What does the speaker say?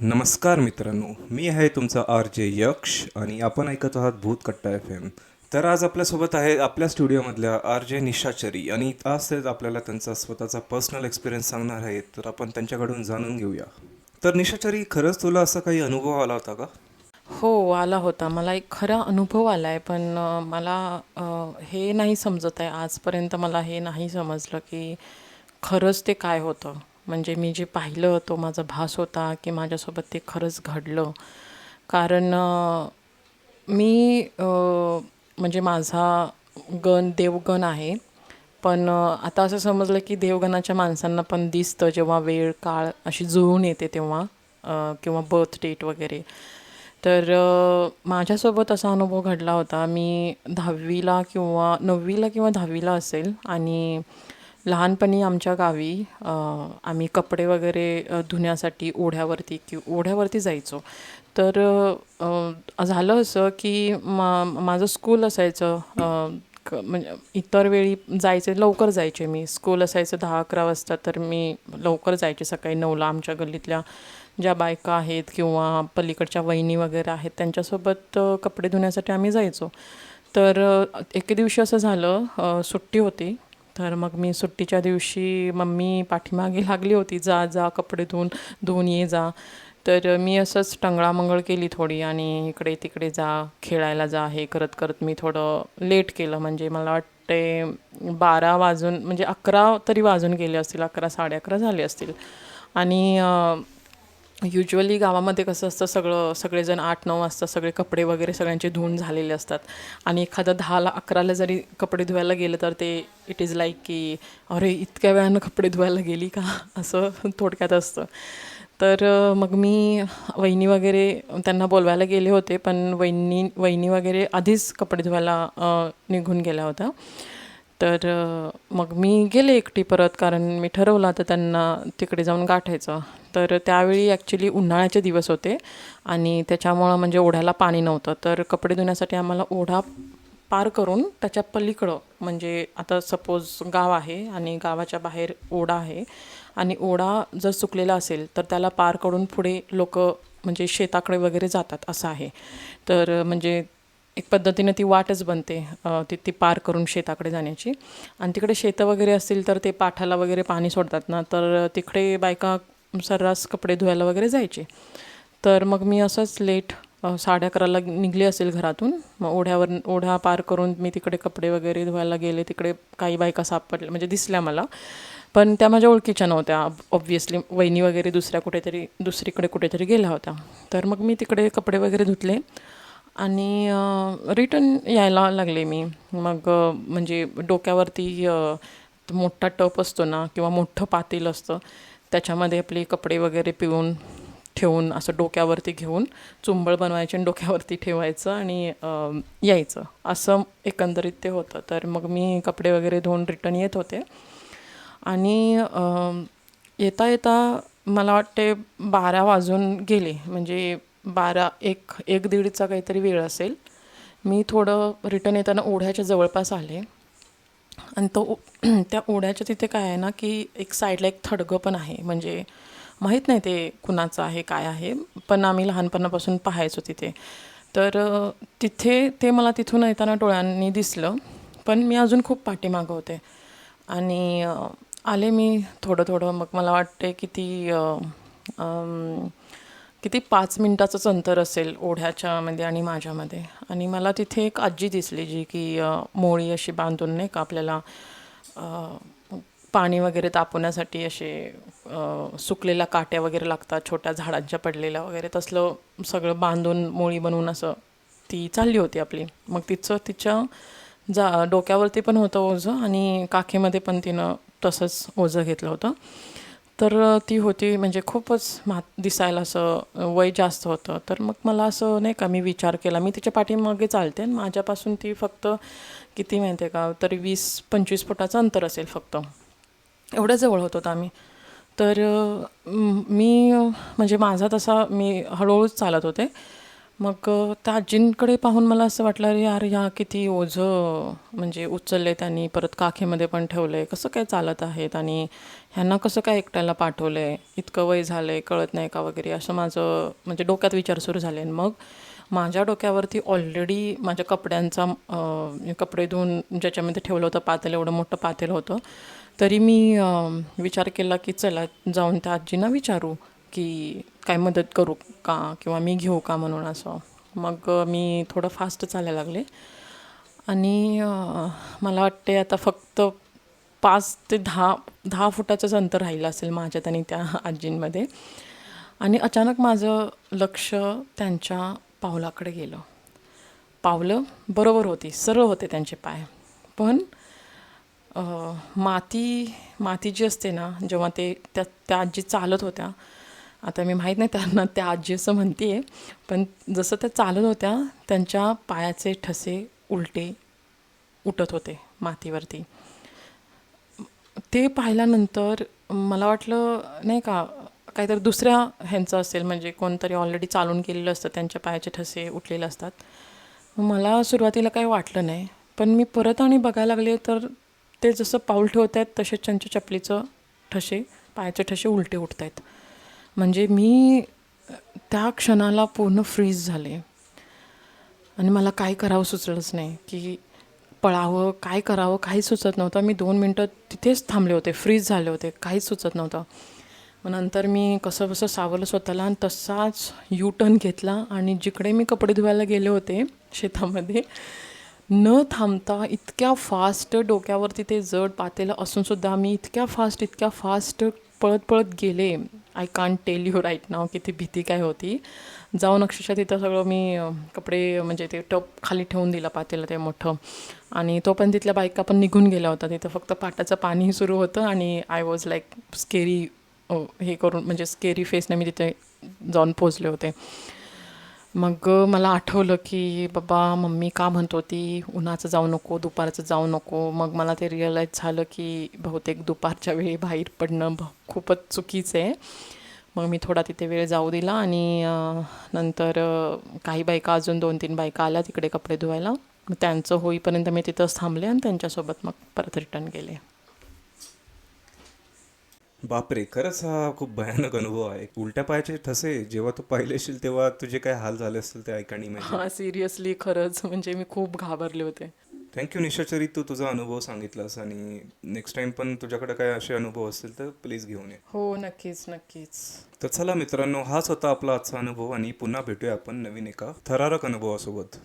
नमस्कार मित्रांनो मी आहे तुमचा आर जे यक्ष आणि आपण ऐकत आहात भूतकट्टा एफ एम. तर आज आपल्यासोबत आहे आपल्या स्टुडिओमधल्या आर जे निशाचरी आणि आज ते आपल्याला त्यांचा स्वतःचा पर्सनल एक्सपिरियन्स सांगणार आहेत तर आपण त्यांच्याकडून जाणून घेऊया. तर निशाचरी खरंच तुला असा काही अनुभव आला होता का? हो आला होता. मला एक खरा अनुभव आला आहे पण मला हे नाही समजत आहे. आजपर्यंत मला हे नाही समजलं की खरंच ते काय होतं. म्हणजे मी जे पाहिलं तो माझा भास होता की माझ्यासोबत ते खरंच घडलं. कारण मी म्हणजे माझा गण देवगण आहे. पण आता असं समजलं की देवगणाच्या माणसांना पण दिसतं जेव्हा वेळ काळ अशी जुळून येते तेव्हा किंवा बर्थ डेट वगैरे. तर माझ्यासोबत असा अनुभव घडला होता. मी दहावीला किंवा नववीला किंवा दहावीला असेल आणि लहानपणी आमच्या गावी आम्ही कपडे वगैरे धुण्यासाठी ओढ्यावरती कि ओढ्यावरती जायचो. तर झालं असं की मा माझं स्कूल असायचं क म्हणजे इतर वेळी जायचे लवकर जायचे मी. स्कूल असायचं दहा अकरा वाजता तर मी लवकर जायचे सकाळी नऊला. आमच्या गल्लीतल्या ज्या बायका आहेत किंवा पलीकडच्या वहिनी वगैरे आहेत त्यांच्यासोबत कपडे धुण्यासाठी आम्ही जायचो. तर एके दिवशी असं झालं सुट्टी होती. तर मग मी सुट्टीच्या दिवशी मम्मी पाठीमागे लागली होती जा जा कपडे धुवून धुवून ये जा. तर मी असंच टंगळामंगळ केली थोडी आणि इकडे तिकडे जा खेळायला जा हे करत करत मी थोडं लेट केलं. म्हणजे मला वाटते बारा वाजून म्हणजे अकरा तरी वाजून गेले असतील अकरा साडे अकरा झाले असतील. आणि युजली गावामध्ये कसं असतं सगळं सगळेजण आठ नऊ वाजता सगळे कपडे वगैरे सगळ्यांचे धुवून झालेले असतात. आणि एखादं दहाला अकराला जरी कपडे धुवायला गेलं तर ते इट इज लाईक की अरे इतक्या वेळानं कपडे धुवायला गेली का? असं थोडक्यात असतं. तर मग मी वहिनी वगैरे त्यांना बोलवायला गेले होते पण वहिनी वहिनी वगैरे आधीच कपडे धुवायला निघून गेल्या होत्या. तर मग मी गेले एकटी परत कारण मी ठरवलं आता त्यांना तिकडे जाऊन गाठायचं. तर त्यावेळी ॲक्च्युली उन्हाळ्याचे दिवस होते आणि त्याच्यामुळं म्हणजे ओढ्याला पाणी नव्हतं. तर कपडे धुण्यासाठी आम्हाला ओढा पार करून त्याच्या पलीकडं म्हणजे आता सपोज गाव आहे आणि गावाच्या बाहेर ओढा आहे आणि ओढा जर सुकलेला असेल तर त्याला पार करून पुढे लोक म्हणजे शेताकडे वगैरे जातात असं आहे. तर म्हणजे एक पद्धतीनं ती वाटच बनते ती ती पार करून शेताकडे जाण्याची. आणि तिकडे शेतं वगैरे असतील तर ते पाठाला वगैरे पाणी सोडतात ना तर तिकडे बायका सर्रास कपडे धुवायला वगैरे जायचे. तर मग मी असंच लेट साड्या साडे अकराला निघली असेल घरातून. मग ओढ्यावर ओढा पार करून मी तिकडे कपडे वगैरे धुवायला गेले. तिकडे काही बायका सापडल्या म्हणजे दिसल्या मला. पण त्या माझ्या ओळखीच्या नव्हत्या. ऑब्व्हियसली वहिनी वगैरे दुसऱ्या कुठेतरी दुसरीकडे कुठेतरी गेल्या होत्या. तर मग मी तिकडे कपडे वगैरे धुतले. आणि रिटर्न यायला लागले मी. मग म्हणजे डोक्यावरती मोठा टप असतो ना किंवा मोठं पातील असतं त्याच्यामध्ये आपले कपडे वगैरे पिऊन ठेवून असं डोक्यावरती घेऊन चुंबळ बनवायचे आणि डोक्यावरती ठेवायचं आणि यायचं. असं एकंदरीत ते होतं. तर मग मी कपडे वगैरे धुवून रिटर्न येत होते. आणि येता येता मला वाटते बारा वाजून गेले. म्हणजे बारा एक एक दीडचा काहीतरी वेळ असेल. मी थोडं रिटर्न येताना ओढ्याच्या जवळपास आले. आणि तो त्या ओढ्याच्या तिथे काय आहे ना की एक साईडला एक थडगं पण आहे. म्हणजे माहीत नाही ते कुणाचं आहे काय आहे. पण आम्ही लहानपणापासून पाहायचो तिथे. तर तिथे ते मला तिथून येताना डोळ्यांनी दिसलं. पण मी अजून खूप पाठीमागं होते. आणि आले मी थोडं थोडं. मग मला वाटते किती अ, किती पाच मिनटाचंच अंतर असेल ओढ्याच्यामध्ये आणि माझ्यामध्ये आणि मला तिथे एक आजी दिसली जी की मोळी अशी बांधून नाही का आपल्याला पाणी वगैरे तापवण्यासाठी असे सुकलेल्या काट्या वगैरे लागतात छोट्या झाडांच्या पडलेल्या वगैरे तसलं सगळं बांधून मोळी बनवून असं ती चालली होती आपली. मग तिचं तिच्या जा डोक्यावरती पण होतं ओझं आणि काखेमध्ये पण तिनं तसंच ओझं घेतलं होतं. तर ती होती म्हणजे खूपच म्हा दिसायला असं वय जास्त होतं. तर मग मला असं नाही का मी विचार केला. मी तिच्या पाठीमागे चालते आणि माझ्यापासून ती फक्त किती माहिती आहे का तरी वीस पंचवीस फुटाचं अंतर असेल फक्त. एवढं जवळ होतो आम्ही. तर मी म्हणजे माझा तसा मी हळूहळूच चालत होते. मग त्या आजींकडे पाहून मला असं वाटलं अरे यार ह्या किती ओझं म्हणजे उचलले त्यांनी परत काखेमध्ये पण ठेवले. कसं काय चालत आहेत? आणि ह्यांना कसं काय एकट्याला पाठवलं आहे इतकं वय झालं आहे कळत नाही का वगैरे? असं माझं म्हणजे डोक्यात विचार सुरू झाले. आणि मग माझ्या डोक्यावरती ऑलरेडी माझ्या कपड्यांचा कपडे धुवून ज्याच्यामध्ये ठेवलं होतं पातेल एवढं मोठं पातेल होतं. तरी मी विचार केला की चला जाऊन त्या आजींना विचारू की काय मदत करू का किंवा मी घेऊ का म्हणून असं. मग मी थोडं फास्ट चालायला लागले. आणि मला वाटते आता फक्त पाच ते दहा दहा फुटाचंच अंतर राहिलं असेल माझ्यात आणि त्या आजींमध्ये. आणि अचानक माझं लक्ष त्यांच्या पावलाकडे गेलं. पावलं बरोबर होती सरळ होते त्यांचे पाय. पण माती माती जी असते ना जेव्हा ते त्या त्या आजी चालत होत्या आता मी माहीत नाही त्यांना त्या आजी असं म्हणते आहे पण जसं त्या चालत होत्या त्यांच्या पायाचे ठसे उलटे उठत होते मातीवरती. ते पाहिल्यानंतर मला वाटलं नाही का काहीतरी दुसऱ्या ह्यांचं असेल म्हणजे कोणतरी ऑलरेडी चालून गेलेलं असतं त्यांच्या पायाचे ठसे उठलेले असतात. मला सुरुवातीला काही वाटलं नाही पण मी परत आणि बघायला लागले तर ते जसं पाऊल ठेवत आहेत तसेच त्यांच्या चपलीचं ठसे पायाचे ठसे उलटे उठत आहेत म्हणजे मी त्या क्षणाला पूर्ण फ्रीज झाले. आणि मला काय करावं सुचलंच नाही की पळावं काय करावं काहीच सुचत नव्हतं. मी दोन मिनटं तिथेच थांबले होते फ्रीज झाले होते काहीच सुचत नव्हतं. मग नंतर मी कसं कसं सावरलं स्वतःला आणि तसाच यू टर्न घेतला. आणि जिकडे मी कपडे धुवायला गेले होते शेतामध्ये न थांबता इतक्या फास्ट डोक्यावरती ते जड पातेलं असूनसुद्धा मी इतक्या फास्ट इतक्या फास्ट पळत पळत गेले. I can't tell you right नाव किती भीती काय होती. जाऊन अक्षरशः तिथं सगळं मी कपडे म्हणजे ते टप खाली ठेवून दिलं पातेला ते मोठं. आणि तो पण तिथल्या बायका पण निघून गेल्या होता तिथं फक्त पाटाचं पाणीही सुरू होतं आणि आय वॉज लाईक स्केरी हे करून म्हणजे स्केरी फेसने मी तिथे जाऊन पोचले होते. मग मला आठवलं की बाबा मम्मी का म्हणत होती उन्हाचं जाऊ नको दुपारचं जाऊ नको. मग मला ते रिअलाईज झालं की बहुतेक दुपारच्या वेळी बाहेर पडणं भ- खूपच चुकीचं आहे. मग मी थोडा तिथे वेळ जाऊ दिला आणि नंतर काही बायका अजून दोन तीन बायका आल्या तिकडे कपडे धुवायला. मग त्यांचं होईपर्यंत मी तिथंच थांबले आणि त्यांच्यासोबत मग परत रिटर्न गेले. बापरे खरंच हा खूप भयानक अनुभव आहे. उलट्या पायाचे ठसे जेव्हा तू पाहिले असशील तेव्हा तुझे काय हाल झाले असतील ते ऐकाणी हां सिरियसली खरंच. म्हणजे मी खूप घाबरले होते. थँक्यू निशाचरी तू तुझा अनुभव सांगितलास आणि नेक्स्ट टाइम पण तुझ्याकडे काय असे अनुभव असतील तर प्लीज घेऊन ये. हो नक्कीच नक्कीच. तर चला मित्रांनो हाच होता आपला आजचा अनुभव आणि पुन्हा भेटूया आपण नवीन एका थरारक अनुभवासोबत.